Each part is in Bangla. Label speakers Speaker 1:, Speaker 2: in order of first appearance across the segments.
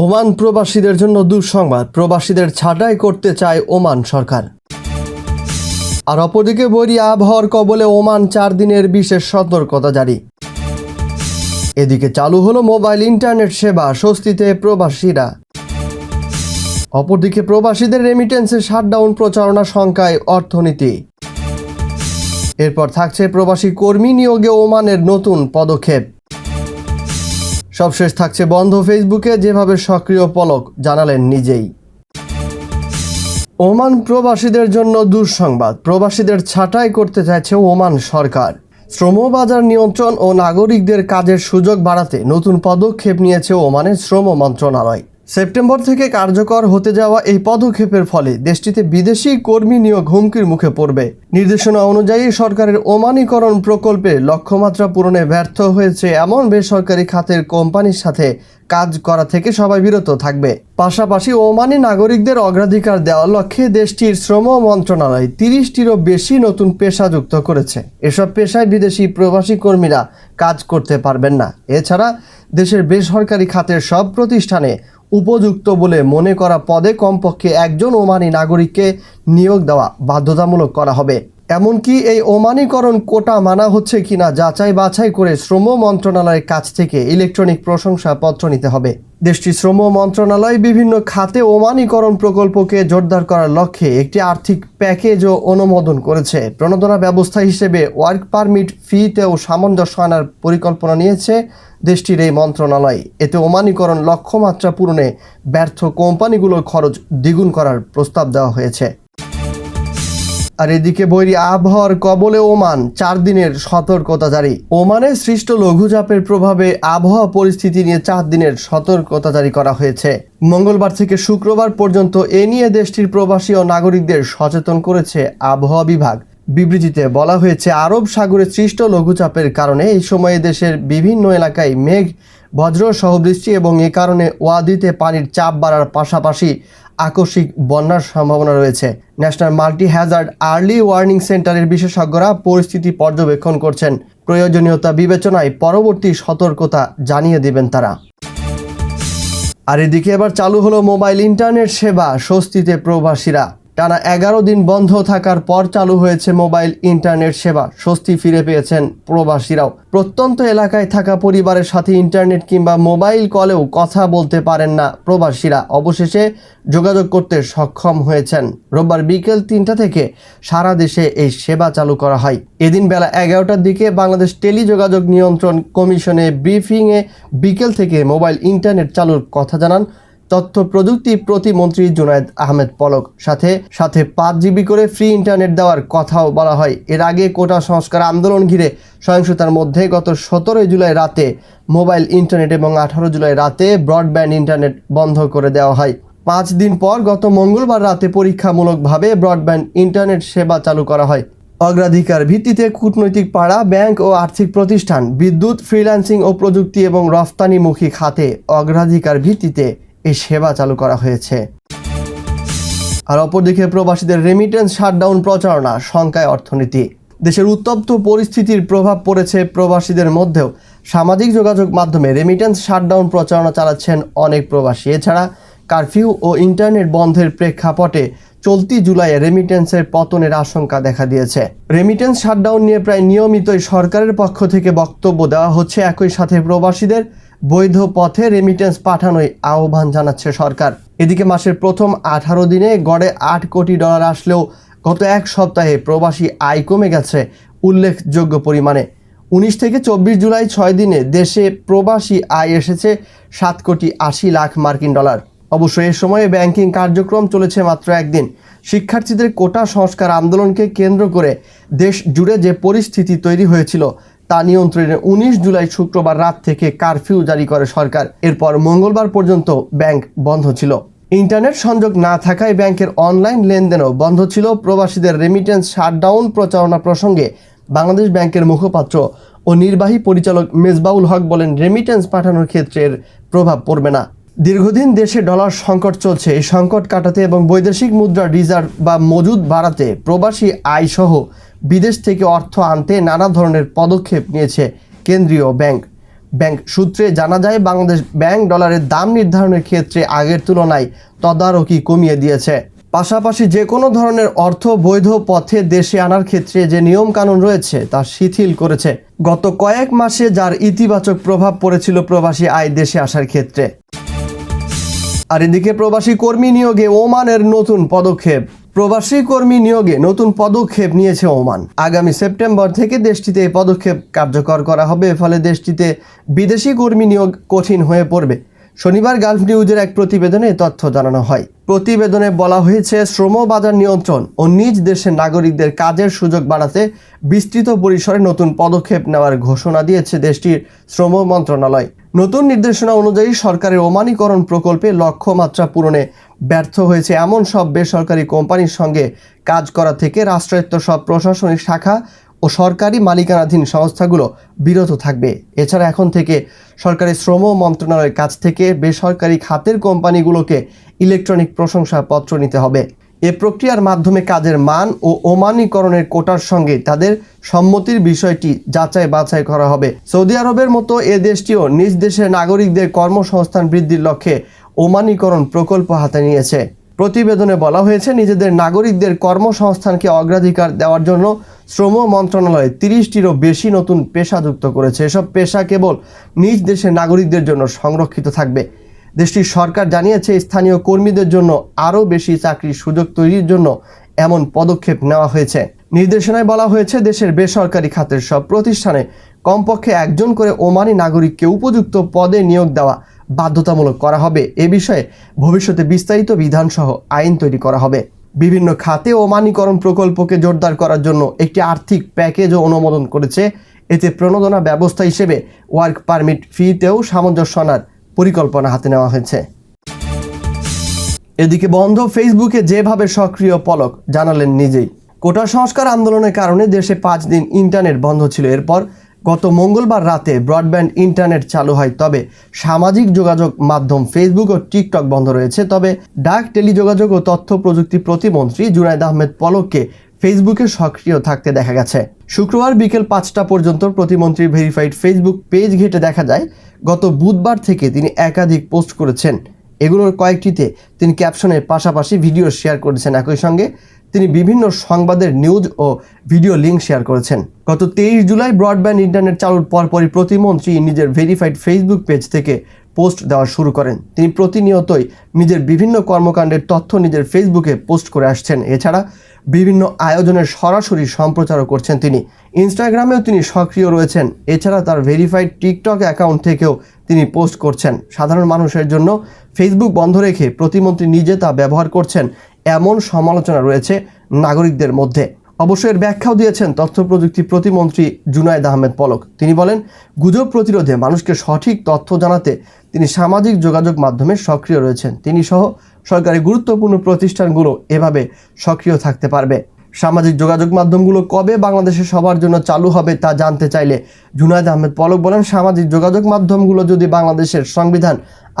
Speaker 1: ওমান প্রবাসীদের জন্য দুঃসংবাদ। প্রবাসীদের ছাঁটাই করতে চায় ওমান সরকার। আর অপরদিকে বৈরী আবহাওয়ার কবলে ওমান চার দিনের বিশেষ সতর্কতা জারি। এদিকে চালু হলো মোবাইল ইন্টারনেট সেবা, স্বস্তিতে প্রবাসীরা। অপরদিকে প্রবাসীদের রেমিটেন্সের শাটডাউন প্রচারণা সংখ্যায় অর্থনীতি। এরপর থাকছে প্রবাসী কর্মী নিয়োগে ওমানের নতুন পদক্ষেপ। সবশেষ থাকছে বন্ধ ফেসবুকে, যেভাবে সক্রিয় পলক জানালেন নিজেই। ওমান প্রবাসীদের জন্য দুঃসংবাদ। প্রবাসীদের ছাঁটাই করতে চাইছে ওমান সরকার। শ্রমবাজার নিয়ন্ত্রণ ও নাগরিকদের কাজের সুযোগ বাড়াতে নতুন পদক্ষেপ নিয়েছে ওমানের শ্রম মন্ত্রণালয়। সেপ্টেম্বর থেকে কার্যকর হতে যাওয়া এই পদক্ষেপের ফলে দেশটিতে বিদেশি কর্মী নিয়োগ হুমকির মুখে পড়বে। নির্দেশনা অনুযায়ী সরকারের ওমানীকরণ প্রকল্পে লক্ষ্যমাত্রা পূরণে ব্যর্থ হয়েছে এমন বেসরকারি খাতের কোম্পানির সাথে কাজ করা থেকে সবাই বিরত থাকবে। পাশাপাশি ওমানি নাগরিকদের অগ্রাধিকার দেওয়ার লক্ষ্যে দেশটির শ্রম মন্ত্রণালয় তিরিশটিরও বেশি নতুন পেশা যুক্ত করেছে। এসব পেশায় বিদেশি প্রবাসী কর্মীরা কাজ করতে পারবেন না। এছাড়া দেশের বেসরকারি খাতের সব প্রতিষ্ঠানে উপযুক্ত বলে মনে করা পদে কমপক্ষে একজন ওমানি নাগরিককে নিয়োগ দেওয়া বাধ্যতামূলক করা হবে। এমনকি এই ওমানিকরণ কোটা মানা হচ্ছে কিনা যাচাই বাছাই করে শ্রম মন্ত্রণালয়ের কাছ থেকে ইলেকট্রনিক প্রশংসাপত্র নিতে হবে। দেশটির শ্রম মন্ত্রণালয় বিভিন্ন খাতে ওমানীকরণ প্রকল্পকে জোরদার করার লক্ষ্যে একটি আর্থিক প্যাকেজও অনুমোদন করেছে। প্রণোদনা ব্যবস্থা হিসেবে ওয়ার্ক পারমিট ফিতেও সামঞ্জস্য আনার পরিকল্পনা নিয়েছে দেশটির এই মন্ত্রণালয়। এতে ওমানীকরণ লক্ষ্যমাত্রা পূরণে ব্যর্থ কোম্পানিগুলোর খরচ দ্বিগুণ করার প্রস্তাব দেওয়া হয়েছে। আর এদিকে বৈরী আবহাওয়ার কবলে ওমান, চার দিনের সতর্কতা জারি। ওমানে সৃষ্ট লঘুচাপের প্রভাবে আবহাওয়া পরিস্থিতি নিয়ে চার দিনের সতর্কতা জারি করা হয়েছে। মঙ্গলবার থেকে শুক্রবার পর্যন্ত এ নিয়ে দেশটির প্রবাসী ও নাগরিকদের সচেতন করেছে আবহাওয়া বিভাগ। বিবৃতিতে বলা হয়েছে, আরব সাগরে সৃষ্ট লঘুচাপের কারণে এই সময়ে দেশের বিভিন্ন এলাকায় মেঘ বজ্র সহ বৃষ্টি এবং এ কারণে ওয়াদিতে পানির চাপ বাড়ার পাশাপাশি আকস্মিক বন্যার সম্ভাবনা রয়েছে। National multi hazard early warning সেন্টারের বিশেষজ্ঞরা পরিস্থিতি পর্যবেক্ষণ করছেন। প্রয়োজনীয়তা বিবেচনায় পরবর্তী সতর্কতা জানিয়ে দেবেন তারা। আর এদিকে এবার চালু হলো মোবাইল ইন্টারনেট সেবা, স্বস্তিতে প্রবাসীরা। টানা এগারো দিন বন্ধ থাকার পর চালু হয়েছে মোবাইল ইন্টারনেট সেবা। স্বস্তি ফিরে পেয়েছেন প্রবাসীরাও। প্রত্যন্ত এলাকায় থাকা পরিবারের সাথে ইন্টারনেট কিংবা মোবাইল কলেও কথা বলতে পারেন না প্রবাসীরা। অবশেষে যোগাযোগ করতে সক্ষম হয়েছেন। রোববার বিকেল তিনটা থেকে সারা দেশে এই সেবা চালু করা হয়। এদিন বেলা এগারোটার দিকে বাংলাদেশ টেলিযোগাযোগ নিয়ন্ত্রণ কমিশনে ব্রিফিংয়ে বিকেল থেকে মোবাইল ইন্টারনেট চালুর কথা জানান তথ্য প্রযুক্তি প্রতিমন্ত্রী জুনায়েদ আহমেদ পলক সাথে সাথে পাঁচ জিবি করে ফ্রি ইন্টারনেট দেওয়ার কথাও বলা হয়। এর আগে কোটা সংস্কার আন্দোলন ঘিরে সহিংসতার মধ্যে গত সতেরোই জুলাই রাতে মোবাইল ইন্টারনেট এবং আঠারো জুলাই রাতে ব্রডব্যান্ড ইন্টারনেট বন্ধ করে দেওয়া হয়। পাঁচ দিন পর গত মঙ্গলবার রাতে পরীক্ষামূলকভাবে ব্রডব্যান্ড ইন্টারনেট সেবা চালু করা হয়। অগ্রাধিকার ভিত্তিতে কূটনৈতিক পাড়া, ব্যাংক ও আর্থিক প্রতিষ্ঠান, বিদ্যুৎ, ফ্রিল্যান্সিং ও প্রযুক্তি এবং রফতানিমুখী খাতে অগ্রাধিকার ভিত্তিতে এই সেবা চালু করা হয়েছে। আর অপরদিকে প্রবাসীদের রেমিটেন্স শাটডাউন প্রচারণা, শঙ্কায় অর্থনীতি। দেশের উত্তপ্ত পরিস্থিতির প্রভাব পড়েছে প্রবাসীদের মধ্যেও। সামাজিক যোগাযোগ মাধ্যমে রেমিটেন্স শাটডাউন প্রচারণা চালাচ্ছেন অনেক প্রবাসী। এছাড়া কারফিউ ও ইন্টারনেট বন্ধের প্রেক্ষাপটে চলতি জুলাইয়ে রেমিটেন্সের পতনের আশঙ্কা দেখা দিয়েছে। রেমিটেন্স শাটডাউন নিয়ে প্রায় নিয়মিতই সরকারের পক্ষ থেকে বক্তব্য দেওয়া হচ্ছে। একই সাথে প্রবাসীদের বৈধ পথে রেমিটেন্স পাঠানোই আহ্বান জানাচ্ছে সরকার। এদিকে মাসের প্রথম আঠারো দিনে গড়ে আট কোটি ডলার আসলেও গত এক সপ্তাহে প্রবাসী আয় কমে গেছে উল্লেখযোগ্য পরিমাণে। উনিশ থেকে চব্বিশ জুলাই ছয় দিনে দেশে প্রবাসী আয় এসেছে সাত কোটি আশি লাখ মার্কিন ডলার। অবশ্য এ সময়ে ব্যাংকিং কার্যক্রম চলেছে মাত্র একদিন। শিক্ষার্থীদের কোটা সংস্কার আন্দোলনকে কেন্দ্র করে দেশ জুড়ে যে পরিস্থিতি তৈরি হয়েছিল তা নিয়ন্ত্রণে উনিশ জুলাই শুক্রবার রাত থেকে কারফিউ জারি করে সরকার। এরপর মঙ্গলবার পর্যন্ত ব্যাংক বন্ধ ছিল। ইন্টারনেট সংযোগ না থাকায় ব্যাংকের অনলাইন লেনদেনও বন্ধ ছিল। প্রবাসীদের রেমিটেন্স শাটডাউন প্রচারণা প্রসঙ্গে বাংলাদেশ ব্যাংকের মুখপাত্র ও নির্বাহী পরিচালক মেজবাউল হক বলেন রেমিটেন্স পাঠানোর ক্ষেত্রে এর প্রভাব পড়বে না। দীর্ঘদিন দেশে ডলার সংকট চলছে। এই সংকট কাটাতে এবং বৈদেশিক মুদ্রার রিজার্ভ বা মজুদ বাড়াতে প্রবাসী আয়সহ বিদেশ থেকে অর্থ আনতে নানা ধরনের পদক্ষেপ নিয়েছে কেন্দ্রীয় ব্যাংক। ব্যাংক সূত্রে জানা যায়, বাংলাদেশ ব্যাংক ডলারের দাম নির্ধারণের ক্ষেত্রে আগের তুলনায় তদারকি কমিয়ে দিয়েছে। পাশাপাশি যে কোনো ধরনের অর্থ বৈধ পথে দেশে আনার ক্ষেত্রে যে নিয়মকানুন রয়েছে, তা শিথিল করেছে। গত কয়েক মাসে যার ইতিবাচক প্রভাব পড়েছিল প্রবাসী আয় দেশে আসার ক্ষেত্রে। আর এদিকে প্রবাসী কর্মী নিয়োগে ওমানের নতুন পদক্ষেপ। প্রবাসী কর্মী নিয়োগে নতুন পদক্ষেপ নিয়েছে ওমান। আগামী সেপ্টেম্বর থেকে দেশটিতে এই পদক্ষেপ কার্যকর করা হবে ফলে দেশটিতে বিদেশি কর্মী নিয়োগ কঠিন হয়ে পড়বে। শনিবার গালফ নিউজের এক প্রতিবেদনে তথ্য জানানো হয়। প্রতিবেদনে বলা হয়েছে, শ্রম বাজার নিয়ন্ত্রণ ও নিজ দেশের নাগরিকদের কাজের সুযোগ বাড়াতে বিস্তৃত পরিসরে নতুন পদক্ষেপ নেওয়ার ঘোষণা দিয়েছে দেশটির শ্রম মন্ত্রণালয়। নতুন নির্দেশনা অনুযায়ী সরকারের ওমানীকরণ প্রকল্পে লক্ষ্যমাত্রা পূরণে ব্যর্থ হয়েছে এমন সব বেসরকারি কোম্পানির সঙ্গে কাজ করা থেকে রাষ্ট্রায়ত্ত সব প্রশাসনিক শাখা ও সরকারি মালিকানাধীন সংস্থাগুলো বিরত থাকবে। এছাড়া এখন থেকে সরকারি শ্রম মন্ত্রণালয়ের কাছ থেকে বেসরকারি খাতের কোম্পানিগুলোকে ইলেকট্রনিক প্রশংসাপত্র নিতে হবে। এ প্রক্রিয়ার মাধ্যমে কাজের মান ও ওমানীকরণের কোটার সঙ্গে তাদের সম্মতির বিষয়টি যাচাই বাছাই করা হবে। সৌদি আরবের মতো এ দেশটিও নিজ দেশের নাগরিকদের কর্মসংস্থান বৃদ্ধির লক্ষ্যে ওমানীকরণ প্রকল্প হাতে নিয়েছে। প্রতিবেদনে বলা হয়েছে, নিজেদের নাগরিকদের কর্মসংস্থানকে অগ্রাধিকার দেওয়ার জন্য শ্রম মন্ত্রণালয় তিরিশটিরও বেশি নতুন পেশা যুক্ত করেছে। এসব পেশা কেবল নিজ দেশের নাগরিকদের জন্য সংরক্ষিত থাকবে। দেশটির সরকার জানিয়েছে স্থানীয় কর্মীদের জন্য আরও বেশি চাকরির সুযোগ তৈরির জন্য এমন পদক্ষেপ নেওয়া হয়েছে। নির্দেশনায় বলা হয়েছে, দেশের বেসরকারি খাতের সব প্রতিষ্ঠানে কমপক্ষে একজন করে ওমানি নাগরিককে উপযুক্ত পদে নিয়োগ দেওয়া বাধ্যতামূলক করা হবে। এ বিষয়ে ভবিষ্যতে বিস্তারিত বিধানসহ আইন তৈরি করা হবে। বিভিন্ন খাতে ওমানীকরণ প্রকল্পকে জোরদার করার জন্য একটি আর্থিক প্যাকেজও অনুমোদন করেছে। এতে প্রণোদনা ব্যবস্থা হিসেবে ওয়ার্ক পারমিট ফিতেও সামঞ্জস্য আনার পরিকল্পনা হাতে নেওয়া হয়েছে। এদিকে বন্ধ ফেসবুকে যেভাবে সক্রিয় পলক জানালেন নিজেই। কোটা সংস্কার আন্দোলনের কারণে দেশে পাঁচ দিন ইন্টারনেট বন্ধ ছিল। এরপর গত মঙ্গলবার রাতে ব্রডব্যান্ড ইন্টারনেট চালু হয়, তবে সামাজিক যোগাযোগ মাধ্যম ফেসবুক ও টিকটক বন্ধ রয়েছে। তবে ডাক, টেলিযোগাযোগ ও তথ্য প্রযুক্তি প্রতিমন্ত্রী জুনায়দ আহমেদ পলককে ফেসবুকে সক্রিয় থাকতে দেখা গেছে। শুক্রবার বিকেল পাঁচটা পর্যন্ত প্রতিমন্ত্রীর ভেরিফাইড ফেসবুক পেজ ঘেটে দেখা যায়। গত বুধবার থেকে তিনি একাধিক পোস্ট করেছেন। এগুলোর কয়েকটিতে তিনি ক্যাপশনের পাশাপাশি ভিডিও শেয়ার করেছেন। একই সঙ্গে তিনি বিভিন্ন সংবাদের নিউজ ও ভিডিও লিঙ্ক শেয়ার করেছেন। গত তেইশ জুলাই ব্রডব্যান্ড ইন্টারনেট চালুর পরপরই প্রতিমন্ত্রী নিজের ভেরিফাইড ফেসবুক পেজ থেকে পোস্ট দেওয়া শুরু করেন। তিনি প্রতিনিয়তই নিজের বিভিন্ন কর্মকাণ্ডের তথ্য নিজের ফেসবুকে পোস্ট করে আসছেন। এছাড়া বিভিন্ন আয়োজনের সরাসরি সম্প্রচারও করছেন তিনি। ইনস্টাগ্রামেও তিনি সক্রিয় রয়েছেন। এছাড়া তার ভেরিফাইড টিকটক অ্যাকাউন্ট থেকেও তিনি পোস্ট করছেন। সাধারণ মানুষের জন্য ফেসবুক বন্ধ রেখে প্রতিমন্ত্রী নিজে তা ব্যবহার করছেন। এমন সমালোচনা রয়েছে নাগরিকদের মধ্যে। অবশ্য এর ব্যাখ্যাও দিয়েছেন তথ্য প্রযুক্তি প্রতিমন্ত্রী জুনায়দ আহমেদ পলক। তিনি বলেন, গুজব প্রতিরোধে মানুষকে সঠিক তথ্য জানাতে তিনি সামাজিক যোগাযোগ মাধ্যমে সক্রিয় রয়েছেন। তিনি সহ সরকারি গুরুত্বপূর্ণ প্রতিষ্ঠানগুলো এভাবে সক্রিয় থাকতে পারবে। সামাজিক যোগাযোগ মাধ্যমগুলো কবে বাংলাদেশে সবার জন্য চালু হবে তা জানতে চাইলে জুনায়দ আহমেদ পলক বলেন, সামাজিক যোগাযোগ মাধ্যমগুলো যদি বাংলাদেশের সংবিধান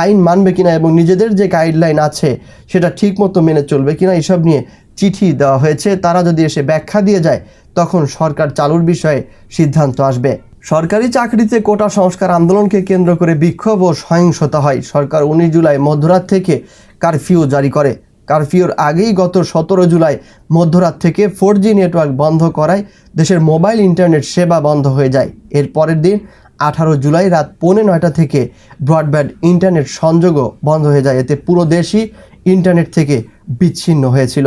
Speaker 1: আইন মানবে কিনা এবং নিজেদের যে গাইডলাইন আছে সেটা ঠিকমতো মেনে চলবে কিনা, এসব নিয়ে চিঠি দেওয়া হয়েছে। তারা যদি এসে ব্যাখ্যা দিয়ে যায়, তখন সরকার চালুর বিষয়ে সিদ্ধান্ত আসবে। সরকারি চাকরিতে কোটা সংস্কার আন্দোলনকে কেন্দ্র করে বিক্ষোভ ও সহিংসতা হয়। সরকার উনিশ জুলাই মধ্যরাত থেকে কারফিউ জারি করে। কারফিউর আগেই গত সতেরো জুলাই মধ্যরাত থেকে ফোর জি নেটওয়ার্ক বন্ধ করায় দেশের মোবাইল ইন্টারনেট সেবা বন্ধ হয়ে যায়। এর পরের দিন আঠারো জুলাই রাত পৌনে নয়টা থেকে ব্রডব্যান্ড ইন্টারনেট সংযোগও বন্ধ হয়ে যায়। এতে পুরো দেশই ইন্টারনেট থেকে বিচ্ছিন্ন হয়েছিল।